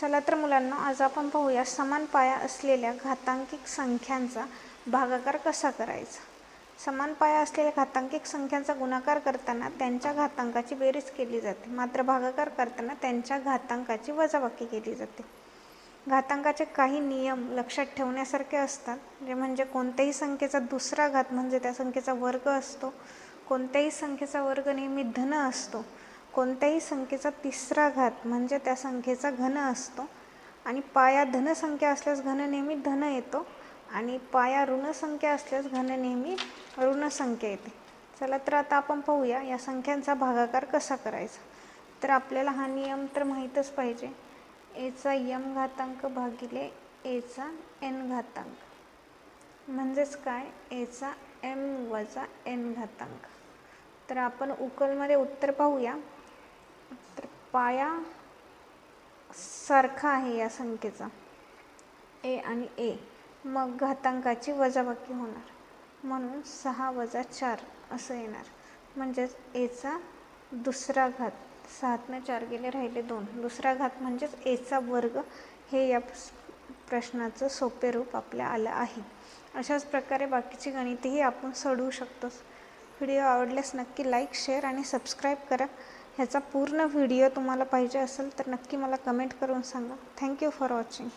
चला तर मुलांना आज आपण पाहूया समान पाया असलेल्या घातांकिक संख्यांचा भागाकार कसा करायचा? समान पाया असलेल्या घातांकिक संख्यांचा गुणाकार करताना त्यांच्या घातांकाची बेरीज केली जाते. मात्र भागाकार करताना त्यांच्या घातांकाची वजाबाकी केली जाते. घातांकाचे काही नियम लक्षात ठेवण्यासारखे असतात जे म्हणजे कोणत्याही संख्येचा दुसरा घात म्हणजे त्या संख्येचा वर्ग असतो. कोणत्याही संख्येचा वर्ग नेहमी धन असतो. कोणत्याही संख्येचा तिसरा घात म्हणजे त्या संख्येचा घन असतो. आणि पाया धनसंख्या असल्यास घन नेहमी धन येतो आणि पाया ऋणसंख्या असल्यास घन नेहमी ऋणसंख्या येते. चला तर आता आपण पाहूया या संख्यांचा भागाकार कसा करायचा. तर आपल्याला हा नियम तर माहीतच पाहिजे. एचा यम घातांक भागिले एचा एन घातांक. म्हणजेच काय? एचा एम वजा एन घातांक. तर आपण उकलमध्ये उत्तर पाहूया. पाया सारखा आहे या संख्येचा. ए आणि ए. मग घातांकाची वजाबाकी होणार. म्हणून सहा वजा चार असं येणार. म्हणजेच एचा दुसरा घात. सातनं चार गेले राहिले दोन. दुसरा घात म्हणजेच एचा वर्ग हे या प्रश्नाचं सोपे रूप आपल्या आलं आहे. अशाच प्रकारे बाकीची गणितही आपण सोडवू शकतोस व्हिडिओ आवडल्यास नक्की लाईक शेअर आणि सबस्क्राईब करा. ह्याचा पूर्ण व्हिडिओ तुम्हाला पाहिजे असेल तर नक्की मला कमेंट करून सांगा. Thank you for watching